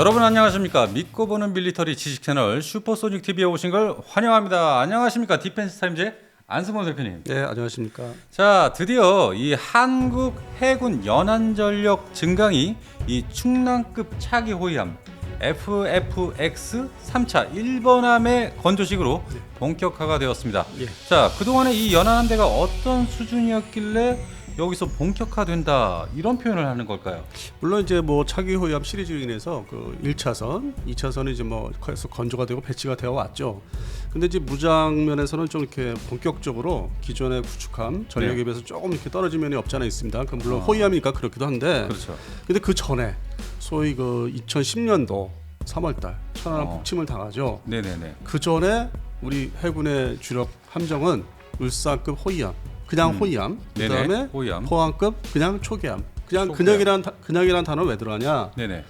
여러분 안녕하십니까? 믿고 보는 밀리터리 지식 채널 슈퍼소닉 TV에 오신 걸 환영합니다. 안녕하십니까? 디펜스 타임즈 안승범 대표님. 네, 안녕하십니까. 자, 드디어 이 한국 해군 연안 전력 증강이 이 충남급 차기 호위함 FFX 3차 1번함의 건조식으로 본격화가 되었습니다. 예. 자, 그동안에 이 연안 함대가 어떤 수준이었길래 여기서 본격화된다 이런 표현을 하는 걸까요? 물론 이제 뭐 차기 호위함 시리즈로 인해서 그 1차선, 2차선이 이제 뭐 계속 건조가 되고 배치가 되어 왔죠. 근데 이제 무장 면에서는 좀 이렇게 본격적으로 기존의 구축함 전력에 네. 비해서 조금 이렇게 떨어진 면이 없지 않아 있습니다. 그 물론 아. 호위함이니까 그렇기도 한데 그렇죠. 근데 그 전에 소위 그 2010년도 3월달 천안함 어. 폭침을 당하죠. 네네네. 그 전에 우리 해군의 주력 함정은 울산급 호위함, 그냥 음. 호위함, 네네. 그다음에 호위함. 포항급 그냥 초계함. 그냥 초계함. 근역이란 다- 근역이란 단어 왜 들어가냐? 네네.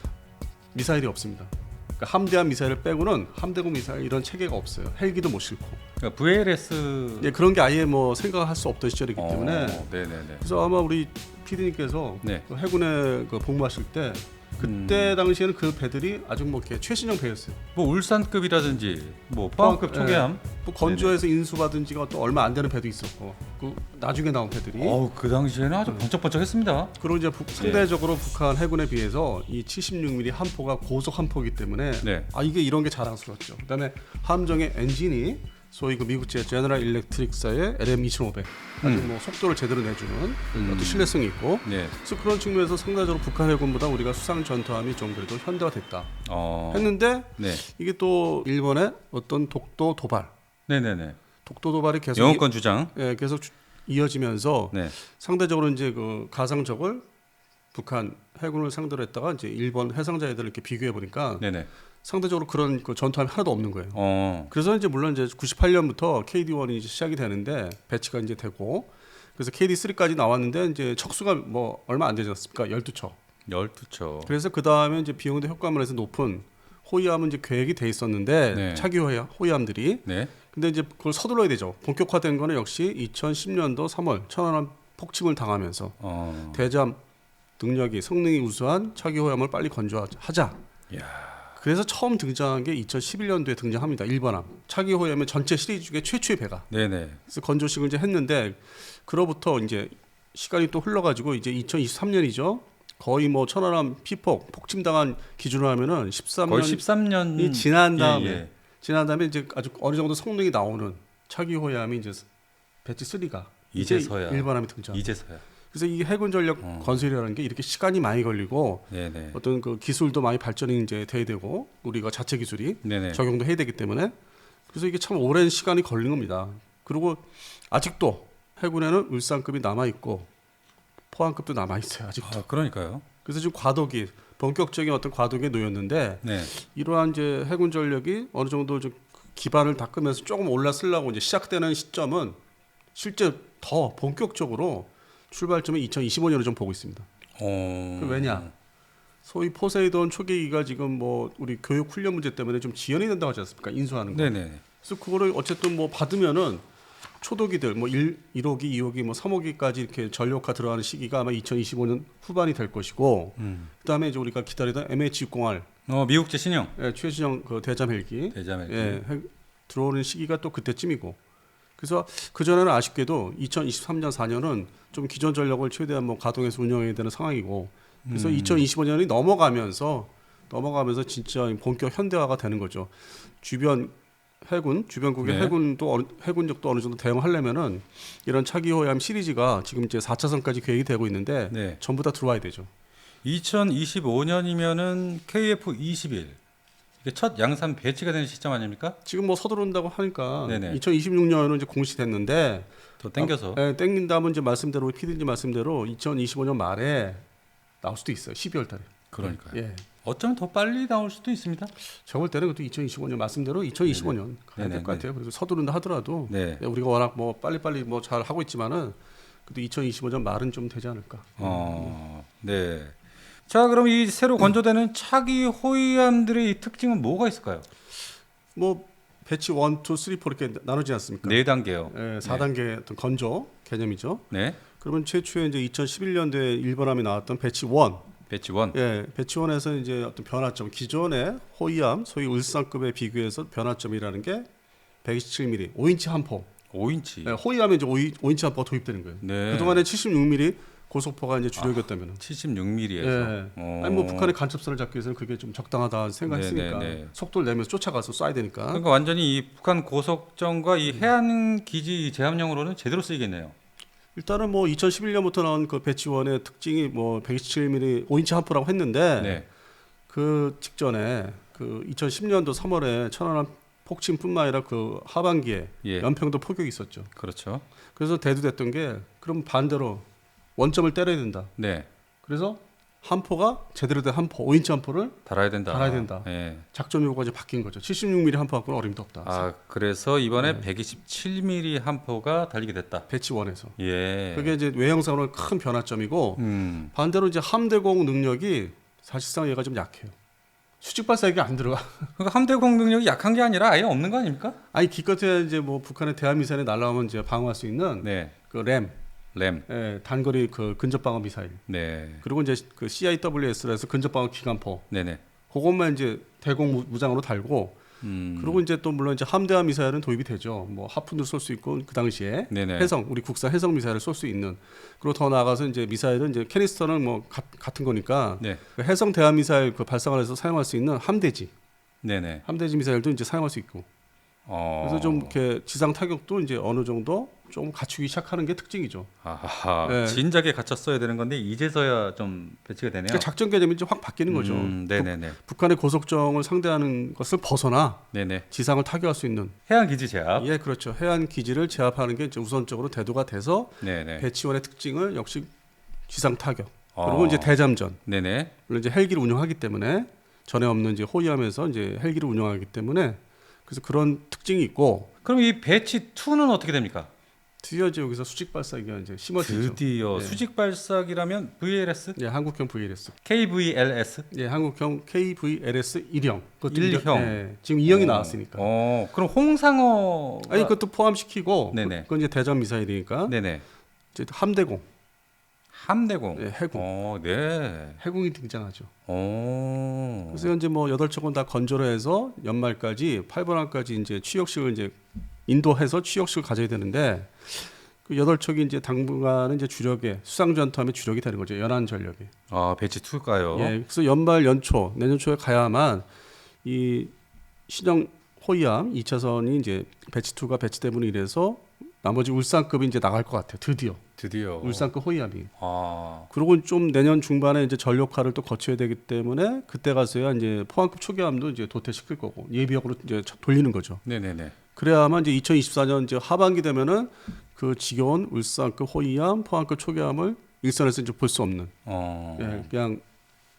미사일이 없습니다. 그러니까 함대함 미사일을 빼고는 함대공 미사일 이런 체계가 없어요. 헬기도 못 싣고. 그러니까 VLS 예, 그런 게 아예 뭐 생각할 수 없던 시절이기 때문에 어, 네네네. 그래서 아마 우리 PD님께서 네. 해군에 그 복무하실 때 그때 당시에는 그 배들이 아주 뭐 이렇게 최신형 배였어요. 뭐 울산급이라든지 뭐 포항급 포항- 초계함. 뭐 건조해서 인수받은 지가 또 얼마 안 되는 배도 있었고 그 나중에 나온 배들이 어우 그 당시에는 아주 음. 번쩍번쩍했습니다. 그리고 이제 북- 상대적으로 북한 해군에 비해서 이 76mm 함포가 고속 함포이기 때문에 네. 아 이게 이런 게 자랑스러웠죠. 그다음에 함정의 엔진이 소위 그 미국제 제너럴 일렉트릭사의 LM2500 아주 음. 뭐 속도를 제대로 내주는 어떤 신뢰성이 있고 네. 그래서 그런 측면에서 상대적으로 북한 해군보다 우리가 수상 전투함이 좀 그래도 현대화됐다 어. 했는데 네. 이게 또 일본의 어떤 독도 도발 네네네. 독도 도발이 계속 영어권 주장. 이, 예, 계속 주- 이어지면서 네. 상대적으로 이제 그 가상적을 북한 해군을 상대로 했다가 이제 일본 해상자 애들을 이렇게 비교해 보니까 네네. 상대적으로 그런 그 전투함이 하나도 없는 거예요. 어. 그래서 이제 물론 이제 98년부터 KD1이 이제 시작이 되는데 배치가 이제 되고 그래서 KD3까지 나왔는데 이제 척수가 뭐 얼마 안 되지 않습니까? 12척. 12초. 그래서 그 다음에 이제 비용대 효과물에서 높은 호위함은 이제 계획이 돼 있었는데 네. 차기 호위함, 호위함들이 네. 근데 이제 그걸 서둘러야 되죠. 본격화된 거는 역시 2010년도 3월 천안함 폭침을 당하면서 어. 대잠 능력이 성능이 우수한 차기 호위함을 빨리 건조하자. 야. 그래서 처음 등장한 게 2011년도에 등장합니다. 일반함 차기 호위함의 전체 시리즈 중에 최초의 배가. 네네. 그래서 건조식을 이제 했는데 그로부터 이제 시간이 또 흘러가지고 이제 2023년이죠. 거의 뭐 천안함 피폭 폭침 당한 기준으로 하면은 13년 거의 13년이 이 지난 다음에 예, 예. 지난 다음에 이제 아주 어느 정도 성능이 나오는 차기 호위함이 이제 배치 3가 이제 이제서야. 일반함이 등장. 이제서야. 그래서 이 해군 전력 어. 건설이라는 게 이렇게 시간이 많이 걸리고 네네. 어떤 그 기술도 많이 발전이 이제 돼야 되고 우리가 자체 기술이 네네. 적용도 해야 되기 때문에 그래서 이게 참 오랜 시간이 걸린 겁니다. 그리고 아직도 해군에는 울산급이 남아 있고 포항급도 남아 있어요. 아직도. 아, 그러니까요. 그래서 지금 과도기 본격적인 어떤 과도기에 놓였는데 네. 이러한 이제 해군 전력이 어느 정도 좀 기반을 닦으면서 조금 올라서려고 이제 시작되는 시점은 실제 더 본격적으로 출발점은 2025년을 좀 보고 있습니다. 어. 그 왜냐? 소위 포세이돈 초계기가 지금 뭐 우리 교육 훈련 문제 때문에 좀 지연이 된다고 하지 않습니까? 인수하는 거. 네네. 그래서 그거를 어쨌든 뭐 받으면은 초도기들 뭐 1, 1호기, 2호기, 뭐 3호기까지 이렇게 전력화 들어가는 시기가 아마 2025년 후반이 될 것이고 음. 그다음에 이제 우리가 기다리던 MH60R 어 미국제 신형 예, 최신형 그 대잠 헬기 대자매. 예, 해- 들어오는 시기가 또 그때쯤이고 그래서 그 전에는 아쉽게도 2023년 4년은 좀 기존 전력을 최대한 뭐 가동해서 운영해야 되는 상황이고 그래서 음. 2025년이 넘어가면서 넘어가면서 진짜 본격 현대화가 되는 거죠. 주변 해군 주변국의 네. 해군도 해군력도 어느 정도 대응하려면은 이런 차기 호위함 시리즈가 지금 이제 4차선까지 계획이 되고 있는데 네. 전부 다 들어와야 되죠. 2025년이면은 KF 21 이게 첫 양산 배치가 되는 시점 아닙니까? 지금 뭐 서두른다고 하니까 네네. 2026년은 이제 공시됐는데 더 땡겨서. 예, 땡긴다면 이제 말씀대로 피디님 말씀대로 2025년 말에 나올 수도 있어요. 12월 달에. 그러니까요. 예. 어쩌면 더 빨리 나올 수도 있습니다. 볼 때는 그것도 2025년 말씀대로 2025년 가야 네네, 될것 같아요. 그래서 서두른다 하더라도 네. 예, 우리가 워낙 뭐 빨리빨리 뭐 잘 하고 있지만은 그래도 2025년 말은 좀 되지 않을까. 어, 네. 자, 그럼 이 새로 건조되는 차기 호위함들의 이 특징은 뭐가 있을까요? 뭐 배치 1, 2, 3, 4 이렇게 나누지 않습니까? 네 단계요. 예, 4단계 어떤 건조 개념이죠. 네. 그러면 최초에 이제 2011년도에 일본함이 나왔던 배치 1 배치 원. 예, 배치원에서 이제 어떤 변화점 기존의 호위함 소위 울산급에 비교해서 변화점이라는 게 127mm 5인치 한포. 5인치. 예, 호위함에 이제 5인, 5인치 한포가 도입되는 거예요. 네. 그동안에 76mm 고속포가 이제 주력이었다면. 76mm에서. 예. 어. 아니 뭐 북한의 간첩선을 잡기 위해서는 그게 좀 적당하다 생각했으니까 네, 네, 네. 속도를 내면서 쫓아가서 쏴야 되니까. 그러니까 완전히 이 북한 고속정과 이 해안 기지 제압용으로는 제대로 쓰이겠네요. 일단은 뭐 2011년부터 나온 그 배치원의 특징이 뭐 127mm 5인치 한포라고 했는데 네. 그 직전에 그 2010년도 3월에 천안함 폭침뿐만 아니라 그 하반기에 예. 연평도 포격이 있었죠. 그렇죠. 그래서 대두됐던 게 그럼 반대로 원점을 때려야 된다. 네. 그래서 한포가 제대로 된 한포 5인치 한포를 달아야 된다. 달아야 된다. 예. 작전 요구가 이제 바뀐 거죠. 76mm 한포 갖고는 어림도 없다. 아, 그래서 이번에 네. 127mm 한포가 달리게 됐다. 배치 원에서 예. 그게 이제 외형상으로 큰 변화점이고 음. 반대로 이제 함대공 능력이 사실상 얘가 좀 약해요. 수직 발사액이 안 들어가. 그러니까 함대공 능력이 약한 게 아니라 아예 없는 거 아닙니까? 아니 기껏해야 이제 뭐 북한의 대한 미사일이 날라오면 이제 방어할 수 있는 네. 그 램, 램. 예, 단거리 그 근접 방어 미사일. 네. 그리고 이제 그 CIWS라서 근접 방어 기관포. 네네. 그것만 이제 대공 무- 무장으로 달고 음. 그리고 이제 또 물론 이제 함대함 미사일은 도입이 되죠. 뭐 하푼도 쏠 수 있고 그 당시에 네네. 해성 우리 국산 해성 미사일을 쏠 수 있는 그리고 더 나아가서 이제 미사일은 이제 캐니스터는 뭐 가- 같은 거니까 네. 그 해성 대함 미사일 그 발사를 해서 사용할 수 있는 함대지 네네. 함대지 미사일도 이제 사용할 수 있고 어. 그래서 좀 이렇게 지상 타격도 이제 어느 정도 좀 갖추기 시작하는 게 특징이죠. 아하. 네. 진작에 갖췄어야 되는 건데 이제서야 좀 배치가 되네요. 그러니까 작전 개념이 이제 확 바뀌는 거죠. 음, 네네네. 북한의 고속정을 상대하는 것을 벗어나 네네. 지상을 타격할 수 있는 해안 기지 제압. 예 그렇죠 해안 기지를 제압하는 게 이제 우선적으로 대두가 돼서 네네. 배치원의 특징을 역시 지상 타격 어. 그리고 이제 대잠전 네네. 물론 이제 헬기를 운영하기 때문에 전에 없는 이제 호위함에서 이제 헬기를 운영하기 때문에 그래서 그런 특징이 있고 그럼 이 배치 2는 어떻게 됩니까? 드디어 이제 여기서 수직 발사기가 이제 심어지죠. 드디어 네. 수직 발사기라면 VLS, 예, 한국형 VLS. KVLS 예, 한국형 KVLS 1형. 그것도 일형. 예, 지금 2형이 어. 나왔으니까. 어, 그럼 홍상어 아니 그것도 포함시키고 네네. 그건 이제 대전 미사일이니까 네네. 이제 함대공, 함대공. 예, 해공, 어, 네. 해공이 등장하죠. 어. 그래서 현재 뭐 여덟 척은 다 건조를 해서 연말까지 8번함까지 이제 취역식을 이제 인도해서 취역식을 가져야 되는데 그 여덟 척이 이제 당분간은 이제 주력에 수상 전투함의 주력이 되는 거죠. 연안 전력이. 아, 배치 2가요. 예, 그래서 연말 연초 내년 초에 가야만 이 신형 호위함 2차선이 이제 배치 2가 배치되면 이래서 나머지 울산급이 이제 나갈 것 같아요. 드디어 드디어. 울산급 호위함이. 아. 그리고 좀 내년 중반에 이제 전력화를 또 거쳐야 되기 때문에 그때 가서야 이제 포항급 초기함도 이제 도태시킬 거고 예비역으로 이제 돌리는 거죠. 네네네. 그래야만 이제 2024년 이제 하반기 되면은 그 지겨운 울산급 호위함, 포항급 초기함을 일선에서 이제 볼 수 없는 어. 예, 그냥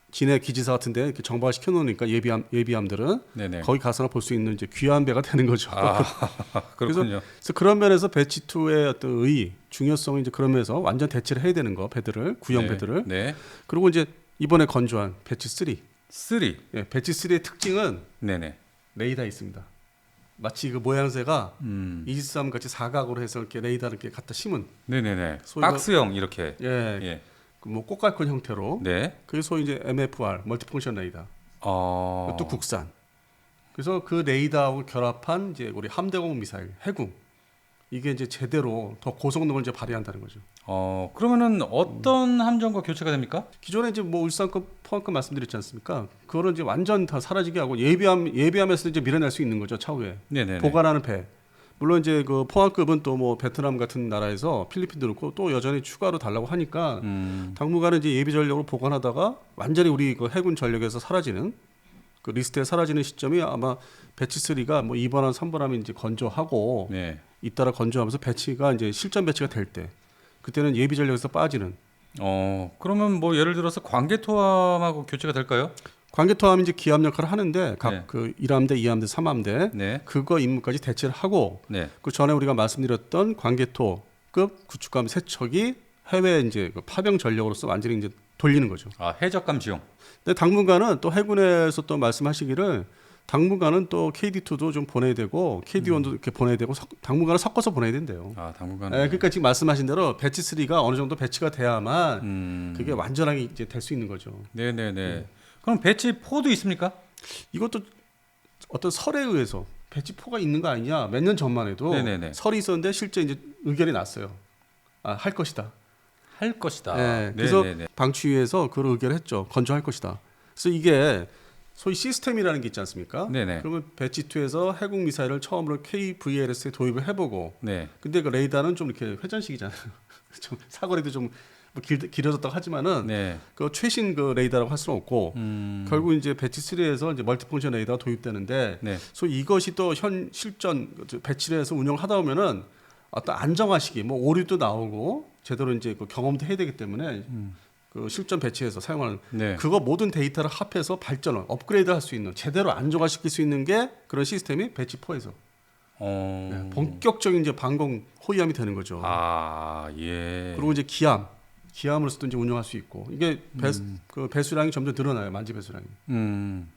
진해 기지사 같은데 이렇게 정박을 시켜 놓으니까 예비함 예비함들은 네네. 거기 가서나 볼 수 있는 이제 귀한 배가 되는 거죠. 아, 그렇군요. 그래서 그런 면에서 배치 2의 어떤 의 중요성이 이제 그런 면에서 완전 대체를 해야 되는 거 배들을 구형 네. 배들을 네. 그리고 이제 이번에 건조한 배치 3. 3. 예, 배치 3의 특징은 네네. 레이더 있습니다. 마치 그 모양새가 음. 이지삼 같이 사각으로 해서 이렇게 레이더를 이렇게 갖다 심은 네네네. 박스형 이렇게. 예, 예. 그 뭐 꽃갈콘 형태로 네. 그게 소위 이제 MFR 멀티펑션 레이더. 어. 그것도 국산. 그래서 그 레이더하고 결합한 이제 우리 함대공 미사일 해군 이게 이제 제대로 더 고성능을 이제 발휘한다는 거죠. 어, 그러면은 어떤 함정과 교체가 됩니까? 기존에 이제 뭐 울산급 포항급 말씀드렸지 않습니까? 그거는 이제 완전 다 사라지게 하고 예비함 예비함에서 이제 밀어낼 수 있는 거죠 차후에 네네네. 보관하는 배. 물론 이제 그 포항급은 또 뭐 베트남 같은 나라에서 필리핀도 그렇고 또 여전히 추가로 달라고 하니까 음. 당분간은 이제 예비 전력으로 보관하다가 완전히 우리 그 해군 전력에서 사라지는 그 리스트에 사라지는 시점이 아마 배치 3가 뭐 2번함, 3번함이 이제 건조하고 네. 잇따라 건조하면서 배치가 이제 실전 배치가 될 때 그때는 예비 전력에서 빠지는 어, 그러면 뭐 예를 들어서 관계 토함하고 교체가 될까요? 관계 토함이 이제 기함 역할을 하는데 각 네. 그 1함대, 2함대, 3함대 네. 그거 임무까지 대체를 하고 네. 그 전에 우리가 말씀드렸던 관계토급 구축함 세 척이 해외 이제 그 파병 전력으로서 완전히 이제 돌리는 거죠. 아, 해적감 지용. 근데 당분간은 또 해군에서 또 말씀하시기를 당분간은 또 KD2도 좀 보내야 되고 KD1도 음. 이렇게 보내야 되고 석- 당분간은 섞어서 보내야 된대요. 아 당분간. 예, 그러니까 지금 말씀하신 대로 배치 3가 어느 정도 배치가 돼야만 음. 그게 완전하게 이제 될 수 있는 거죠. 네 네 네. 그럼 배치 4도 있습니까? 이것도 어떤 설에 의해서 배치 4가 있는 거 아니냐 몇 년 전만 해도 네네네. 설이 있었는데 실제 이제 의견이 났어요. 아, 할 것이다. 할 것이다. 네, 그래서 네네네. 방치위에서 그런 의견을 했죠. 건조할 것이다. 그래서 이게 소위 시스템이라는 게 있지 않습니까? 네네. 그러면 배치 2에서 해국 미사일을 처음으로 KVLS에 도입을 해보고, 네. 근데 그 레이더는 좀 이렇게 회전식이잖아요. 좀 사거리도 좀 뭐 길, 길어졌다고 하지만은 네. 그 최신 그 레이더라고 할 수는 없고, 음. 결국 이제 배치 3에서 이제 멀티펑션 레이더가 도입되는데, 네. 소위 이것이 또 현 실전 배치를 해서 운영하다 보면은 어떤 안정화 시기, 뭐 오류도 나오고 제대로 이제 그 경험도 해야 되기 때문에 그 실전 배치에서 사용하는 네. 그거 모든 데이터를 합해서 발전을 업그레이드 할 수 있는 제대로 안정화시킬 수 있는 게 그런 시스템이 배치 4에서 어. 네, 본격적인 이제 방공 호위함이 되는 거죠. 아 예. 그리고 이제 기함, 기함으로서도 이제 운영할 수 있고 이게 배, 그 배수량이 점점 늘어나요. 만지 배수량이. 음.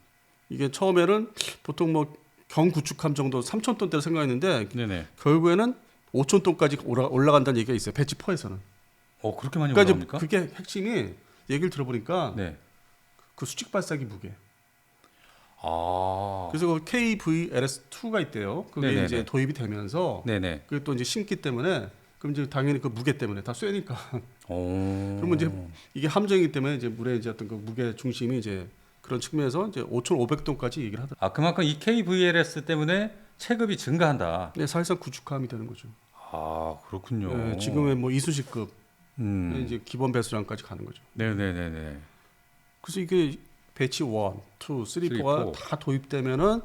이게 처음에는 보통 뭐 경구축함 정도 3천 톤대로 생각했는데 네네. 결국에는 5천 톤까지 올라, 올라간다는 얘기가 있어요. 배치 4에서는. 어 그렇게 많이 그러니까 올라갑니까? 이제 그게 핵심이 얘기를 들어보니까 네. 그 수직 발사기 무게. 아. 그래서 그 KVLS2가 있대요. 그게 네네네. 이제 도입이 되면서 네네. 그게 또 이제 신기 때문에 그럼 이제 당연히 그 무게 때문에 다 쇠니까 오. 그러면 이제 이게 함정이기 때문에 이제 물에 이제 어떤 그 무게 중심이 이제 그런 측면에서 이제 5,500톤까지 얘기를 하더라고요. 아 그만큼 이 KVLS 때문에 체급이 증가한다. 네, 사실상 구축함이 되는 거죠. 아 그렇군요. 네, 지금의 뭐 이수식급 음. 이제 기본 배수량까지 가는 거죠. 네네네네. 그래서 이게 배치 1, 2, 3, 3, 4가 사. 다 도입되면은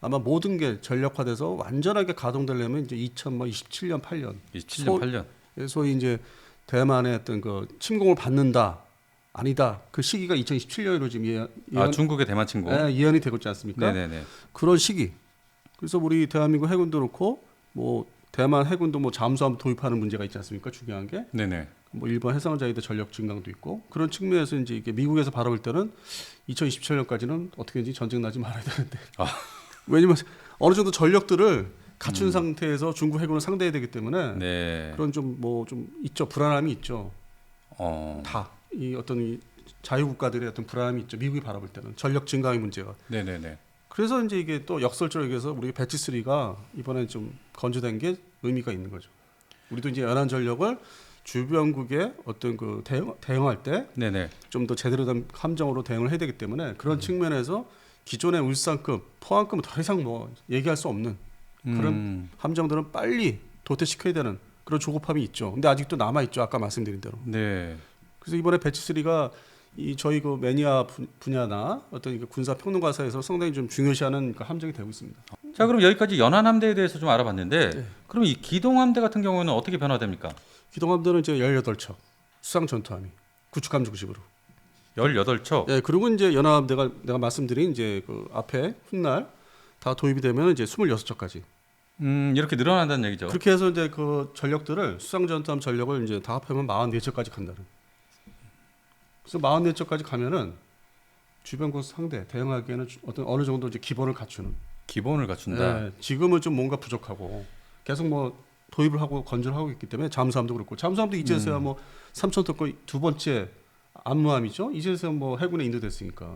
아마 모든 게 전력화돼서 완전하게 가동되려면 이제 2027년 8년 27년 소- 8년. 소위 이제 대만의 어떤 그 침공을 받는다 아니다 그 시기가 2027년으로 지금 예언, 아 중국의 대만 친구. 예, 예언이 되고 있지 않습니까? 네네네. 그런 시기. 그래서 우리 대한민국 해군도 그렇고 뭐 대만 해군도 뭐 잠수함 도입하는 문제가 있지 않습니까? 중요한 게. 네네. 뭐 일본 해상자위대 전력 증강도 있고 그런 측면에서 이제 이게 미국에서 바라볼 때는 2027년까지는 어떻게든지 전쟁 나지 말아야 되는데 아. 왜냐면 어느 정도 전력들을 갖춘 상태에서 중국 해군을 상대해야 되기 때문에 음. 네. 그런 좀뭐 좀 있죠 불안함이 있죠 어. 다이 어떤 이 자유국가들의 어떤 불안함이 있죠 미국이 바라볼 때는 전력 증강의 문제가 네네네. 그래서 이제 이게 또 역설적으로 얘기해서 우리 배치 3가 이번에 좀 건조된 게 의미가 있는 거죠. 우리도 이제 연안 전력을 주변국의 어떤 그 대응, 대응할 때. 좀 더 제대로 된 함정으로 대응을 해야 되기 때문에 그런 측면에서 기존의 울산급, 포항급은 더 이상 뭐 얘기할 수 없는 그런 음. 함정들은 빨리 도태시켜야 되는 그런 조급함이 있죠. 근데 아직도 남아 있죠. 아까 말씀드린 대로. 네. 그래서 이번에 배치 3가 이 저희 그 매니아 분- 분야나 어떤 그 군사 평론가사에서 상당히 좀 중요시하는 그 함정이 되고 있습니다. 자 그럼 여기까지 연안 함대에 대해서 좀 알아봤는데 네. 그럼 이 기동 함대 같은 경우는 어떻게 변화됩니까? 기동함대는 이제 18척 수상 전투함이 구축함 중심으로. 18척. 예, 그리고 이제 연합대가 내가 말씀드린 이제 그 앞에 훗날 다 도입이 되면 이제 26척까지. 음, 이렇게 늘어난다는 얘기죠. 그렇게 해서 이제 그 전력들을 수상 전투함 전력을 이제 다 합하면 44척까지 간다는. 그래서 44척까지 가면은 주변국 상대 대응하기에는 주- 어떤 어느 정도 이제 기본을 갖추는. 기본을 갖춘다. 예, 지금은 좀 뭔가 부족하고 계속 뭐 도입을 하고 건조를 하고 있기 때문에 잠수함도 그렇고 잠수함도 이제서야 뭐 3천 톤두 번째 암무함이죠. 이제서야 뭐 해군에 인도됐으니까.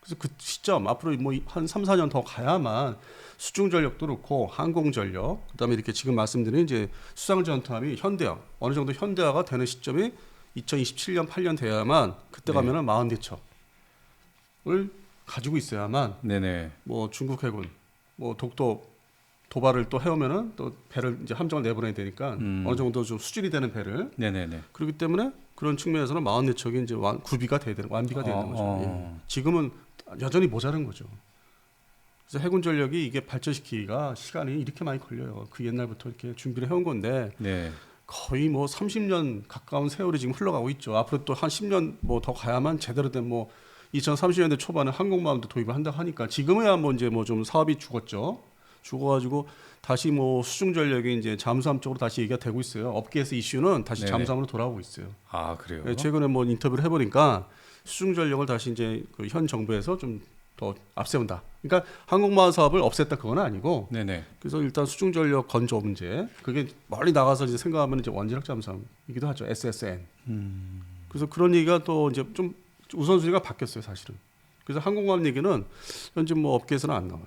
그래서 그 시점 앞으로 뭐 한 3, 4년 더 가야만 수중 전력도 그렇고 항공 전력 그다음에 이렇게 지금 말씀드린 이제 수상 전투함이 현대화 어느 정도 현대화가 되는 시점이 2027년 8년 돼야만 그때 네. 가면은 44척을 가지고 있어야만 네네. 뭐 중국 해군 뭐 독도 도발을 또 해오면은 또 배를 이제 함정을 내보내야 되니까 음. 어느 정도 좀 수준이 되는 배를 네네네. 그렇기 때문에 그런 측면에서는 44척이 이제 완, 구비가 돼야 되는 완비가 돼야 되는 어, 거죠. 어. 예. 지금은 여전히 모자란 거죠. 그래서 해군 전력이 이게 발전시키기가 시간이 이렇게 많이 걸려요. 그 옛날부터 이렇게 준비를 해온 건데 네. 거의 뭐 30년 가까운 세월이 지금 흘러가고 있죠. 앞으로 또 한 10년 뭐 더 가야만 제대로 된뭐 2030년대 초반에 항공모함도 도입을 한다 하니까 지금은 뭐 이제 뭐 좀 사업이 죽었죠. 죽어가지고 다시 뭐 수중 전력이 이제 잠수함 쪽으로 다시 얘기가 되고 있어요. 업계에서 이슈는 다시 네네. 잠수함으로 돌아오고 있어요. 아 그래요. 예, 최근에 뭐 인터뷰를 해보니까 수중 전력을 다시 이제 그 현 정부에서 좀 더 앞세운다. 그러니까 항공모함 사업을 없앴다 그건 아니고 네네. 그래서 일단 수중 전력 건조 문제 그게 멀리 나가서 이제 생각하면 이제 원자력 잠수함이기도 하죠 SSN. 그래서 그런 얘기가 또 이제 좀 우선순위가 바뀌었어요 사실은. 그래서 항공모함 얘기는 현재 뭐 업계에서는 안 나와요.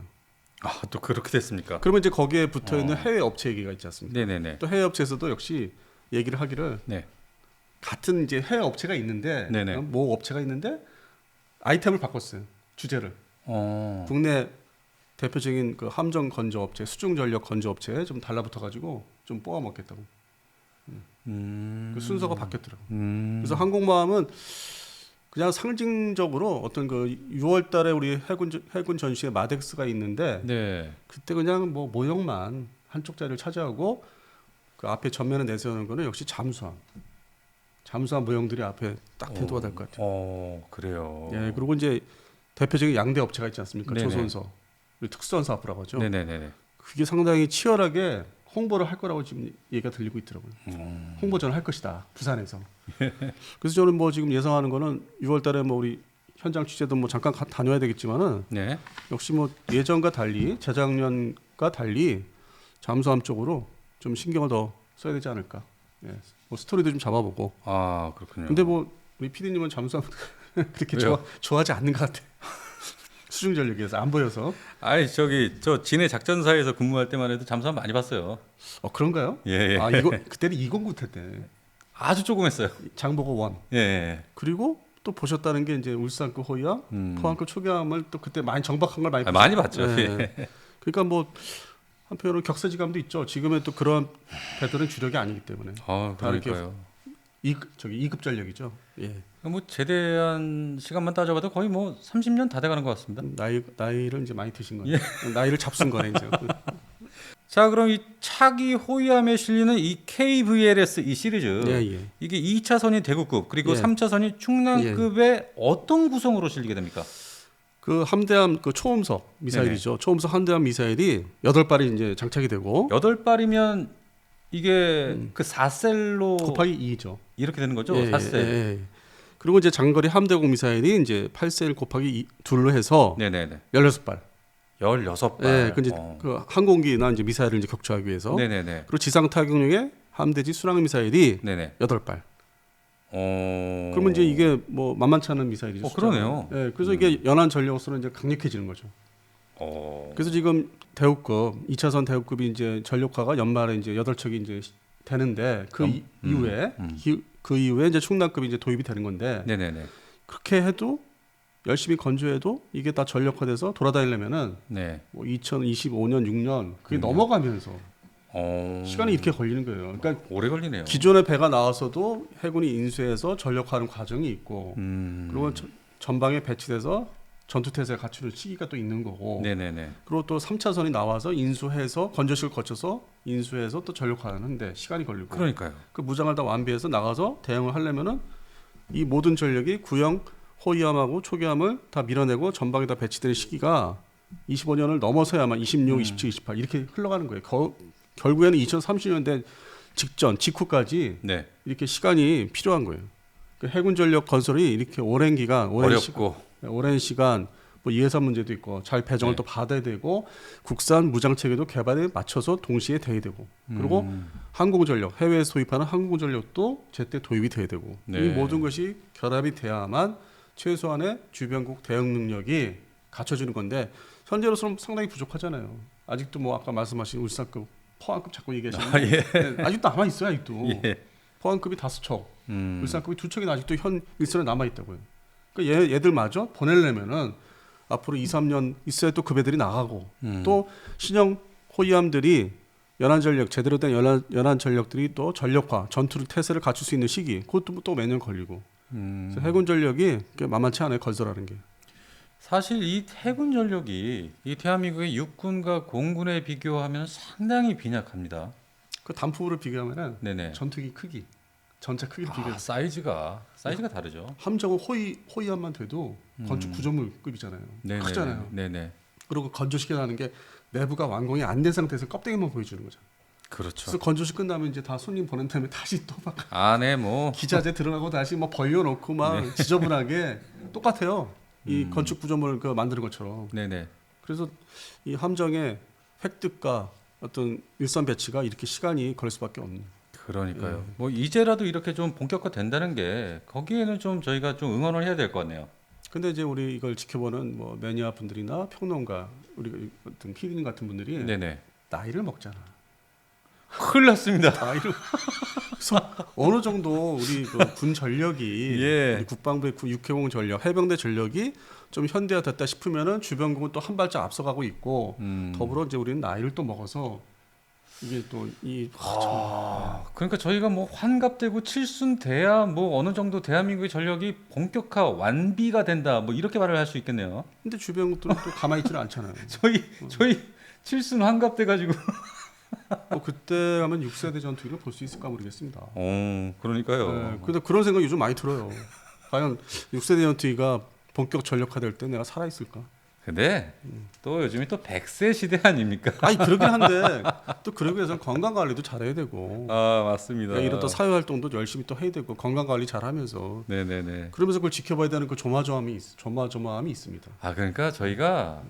아 또 그렇게 됐습니까? 그러면 이제 거기에 붙어 있는 어. 해외 업체 얘기가 있지 않습니까? 네네네. 또 해외 업체에서도 역시 얘기를 하기를 네. 같은 이제 해외 업체가 있는데 네네. 어, 모 업체가 있는데 아이템을 바꿨어요 주제를 어. 국내 대표적인 그 함정 건조 업체 수중 전력 건조 업체에 좀 달라붙어 가지고 좀 뽑아 먹겠다고 음. 그 순서가 바뀌었더라고. 요 음. 그래서 항공모함은 그냥 상징적으로 어떤 그 6월달에 우리 해군 전- 해군 전시회 마덱스가 있는데 네. 그때 그냥 뭐 모형만 한쪽 자리를 차지하고 그 앞에 전면에 내세우는 거는 역시 잠수함. 잠수함 모형들이 앞에 딱 대두가 될 것 같아요. 어 그래요. 예, 그리고 이제 대표적인 양대 업체가 있지 않습니까? 네네. 조선소, 특수한 사업부라고 하죠. 네네네네. 그게 상당히 치열하게 홍보를 할 거라고 지금 얘기가 들리고 있더라고요. 음. 홍보전을 할 것이다 부산에서. 그래서 저는 뭐 지금 예상하는 거는 6월달에 뭐 우리 현장 취재도 뭐 잠깐 가- 다녀야 되겠지만은 네. 역시 뭐 예전과 달리 재작년과 달리 잠수함 쪽으로 좀 신경을 더 써야 되지 않을까. 예. 뭐 스토리도 좀 잡아보고. 아 그렇군요. 근데 뭐 우리 PD님은 잠수함 그렇게? 좋아, 좋아하지 않는 것 같아. 수중 전력에서 안 보여서. 아이 저기 저 진해 작전사에서 근무할 때만 해도 잠수함 많이 봤어요. 어 그런가요? 예. 예. 아 이거 그때는 209 태 때 아주 조금 했어요. 장보고 원 예, 예. 그리고 또 보셨다는 게 이제 울산급 호위함, 음. 포항급 초기함을 또 그때 많이 정박한 걸 많이 아, 많이 봤죠. 예. 예. 그러니까 뭐 한편으로 격세지감도 있죠. 지금의 또 그런 배들은 주력이 아니기 때문에 아 다 이렇게 그러니까요. 이 저기 2급 전력이죠. 예. 뭐 제대한 시간만 따져봐도 거의 뭐 30년 다 돼가는 것 같습니다. 나이 나이를 이제 많이 드신 예. 거예요. 나이를 잡순 거네 이제. 자 그럼 이 차기 호위함에 실리는 이 KVLS 이 시리즈 예, 예. 이게 2차선이 대구급 그리고 예. 3차선이 충남급의 어떤 구성으로 실리게 됩니까? 그 함대함 그 초음속 미사일이죠. 초음속 함대함 미사일이 여덟 발이 이제 장착이 되고 여덟 발이면 이게 그 4셀로 음. 곱하기 2죠. 이렇게 되는 거죠? 예, 4셀. 예, 예. 그리고 이제 장거리 함대공 미사일이 이제 8셀 곱하기 2, 둘로 해서 네네네. 16발. 16발. 예, 그 이제 어. 그 항공기나 이제 미사일을 이제 격추하기 위해서. 네네네. 그리고 지상 타격용의 함대지 수랑 미사일이 네네. 8발. 어. 그러면 이제 이게 뭐 만만치 않은 미사일이죠. 어. 그러네요. 예, 그래서 이게 연안 전력으로는 이제 강력해지는 거죠. 어. 그래서 지금 대우급 2차선 대우급이 이제 전력화가 연말에 이제 8척이 이제 되는데 그 음, 이- 음, 이후에 음. 기- 그 이후에 이제 충남급이 이제 도입이 되는 건데 네네네. 그렇게 해도 열심히 건조해도 이게 다 전력화돼서 돌아다니려면은 네. 뭐 2025년 6년 그게 음. 넘어가면서 어. 시간이 이렇게 걸리는 거예요. 그러니까 오래 걸리네요. 기존의 배가 나와서도 해군이 인수해서 전력화하는 과정이 있고 음. 그리고 전- 전방에 배치돼서 전투 태세에 갖추는 시기가 또 있는 거고 네네네. 그리고 또 3차선이 나와서 인수해서 건조식을 거쳐서 인수해서 또 전력화하는데 시간이 걸리고 그러니까요. 그 무장을 다 완비해서 나가서 대응을 하려면은 이 모든 전력이 구형 호위함하고 초기함을 다 밀어내고 전방에다 배치되는 시기가 25년을 넘어서야만 26, 음. 27, 28 이렇게 흘러가는 거예요. 거- 결국에는 2030년대 직전 직후까지 네. 이렇게 시간이 필요한 거예요. 그 해군 전력 건설이 이렇게 오랜 기간, 오랜 시간, 어렵고. 오랜 시간 뭐 이해산 문제도 있고 잘 배정을 네. 또 받아야 되고 국산 무장 체계도 개발에 맞춰서 동시에 돼야 되고 그리고 음. 항공 전력 해외에서 도입하는 항공 전력도 제때 도입이 돼야 되고 네. 이 모든 것이 결합이 돼야만 최소한의 주변국 대응 능력이 갖춰지는 건데 현재로서는 상당히 부족하잖아요. 아직도 뭐 아까 말씀하신 울산급 포항급 자꾸 얘기하시는데 아, 예. 아직도 남아 있어요 아직도 예. 포항급이 다섯 척, 음. 울산급이 두 척이 아직도 현 일선에 남아 있다고요. 그러니까 얘, 얘들마저 보내려면은 앞으로 2, 3년 있어야 또그 배들이 나가고 음. 또 신형 호위함들이 연안 전력 제대로 된 연안, 연안 전력들이 또 전력화 전투를 태세를 갖출 수 있는 시기 그것도 또몇년 걸리고 음. 해군 전력이 꽤 만만치 않아요 건설하는 게 사실 이 해군 전력이 이 대한민국의 육군과 공군에 비교하면 상당히 빈약합니다. 그 단풍으로 비교하면은 네네. 전투기 크기 전차 크기를 아, 비교 사이즈가 사이즈가 다르죠. 함정은 호위 호위함만 돼도 건축 음. 구조물급이잖아요 네네. 크잖아요 네네. 그리고 건조시켜라는 게 내부가 완공이 안 된 상태에서 껍데기만 보여주는 거죠 그렇죠. 그래서 건조식 끝나면 이제 다 손님 보낸 다음에 다시 또 막 안에 뭐 기자재 들어가고 다시 뭐 벌려놓고 막 지저분하게 똑같아요 이 건축 구조물 그 만드는 것처럼. 네네. 그래서 이 함정의 획득과 어떤 일선 배치가 이렇게 시간이 걸릴 수밖에 없는. 그러니까요. 예. 뭐 이제라도 이렇게 좀 본격화 된다는 게 거기에는 좀 저희가 좀 응원을 해야 될 것 같네요. 근데 이제 우리 이걸 지켜보는 뭐 매니아 분들이나 평론가 우리 어떤 피디님 같은 분들이 네네. 나이를 먹잖아. 큰일 났습니다. 나이를 그래서 어느 정도 우리 그 군 전력이 예. 우리 국방부의 구- 육해공 전력, 해병대 전력이 좀 현대화됐다 싶으면은 주변국은 또 한 발짝 앞서가고 있고 음. 더불어 이제 우리는 나이를 또 먹어서 이게 또이 아, 그러니까 저희가 뭐 환갑되고 칠순 돼야 뭐 어느 정도 대한민국의 전력이 본격화 완비가 된다 뭐 이렇게 말을 할 수 있겠네요. 근데 주변국들은 또 가만히 있지는 않잖아요. 저희 저희 칠순 환갑 돼 가지고. 뭐 그때 하면 6세대 전투기를 볼 수 있을까 모르겠습니다. 어, 그러니까요. 네, 근데 그런 생각 요즘 많이 들어요. 과연 6세대 전투기가 본격 전력화될 때 내가 살아 있을까? 근데 또 요즘이 또 100세 시대 아닙니까? 아니 그러긴 한데 또 그러기 위해서는 건강 관리도 잘해야 되고 아, 맞습니다. 그러니까 이런 또 사회 활동도 열심히 또 해야 되고 건강 관리 잘하면서 네, 네, 네. 그러면서 그걸 지켜봐야 되는 그 조마조마함이 있, 조마조마함이 있습니다. 아, 그러니까 저희가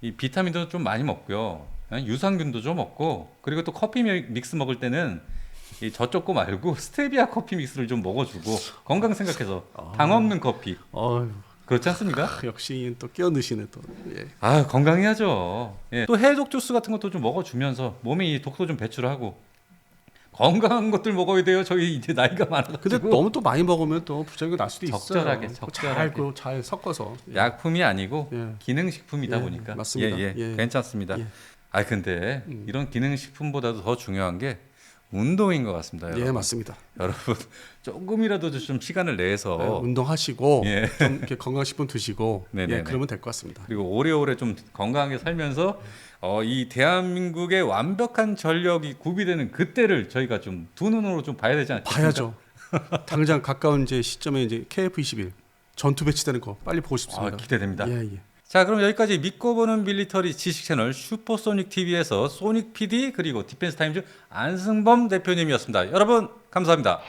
이 비타민도 좀 많이 먹고요. 예, 유산균도 좀 먹고 그리고 또 커피 믹- 믹스 먹을 때는 이 저쪽 거 말고 스테비아 커피 믹스를 좀 먹어주고 건강 생각해서 당 없는 커피 어휴, 그렇지 않습니까? 역시 또 끼어드시네 또. 예. 아 건강해야죠. 예. 또 해독 주스 같은 것도 좀 먹어주면서 몸에 이 독소 좀 배출하고 건강한 것들 먹어야 돼요. 저희 이제 나이가 많아가지고. 근데 너무 또 많이 먹으면 또 부작용이 날 수도 있어요. 적절하게, 적절하게. 잘, 잘 섞어서. 예. 약품이 아니고 예. 기능식품이다 예, 보니까 맞습니다. 예, 예. 예. 괜찮습니다. 예. 아 근데 음. 이런 기능식품보다도 더 중요한 게 운동인 것 같습니다. 예, 여러분. 맞습니다. 여러분 조금이라도 좀 시간을 내서 네, 운동하시고 예. 좀 이렇게 건강식품 드시고 네네네. 예, 그러면 될 것 같습니다. 그리고 오래오래 좀 건강하게 살면서 어, 이 대한민국의 완벽한 전력이 구비되는 그때를 저희가 좀 두 눈으로 좀 봐야 되지 않겠습니까? 봐야죠. 당장 가까운 이제 시점에 이제 KF21 전투 배치되는 거 빨리 보고 아, 싶습니다. 기대됩니다. 예, 예. 자, 그럼 여기까지 믿고 보는 밀리터리 지식 채널 슈퍼소닉 TV에서 소닉 PD 그리고 디펜스 타임즈 안승범 대표님이었습니다. 여러분 감사합니다.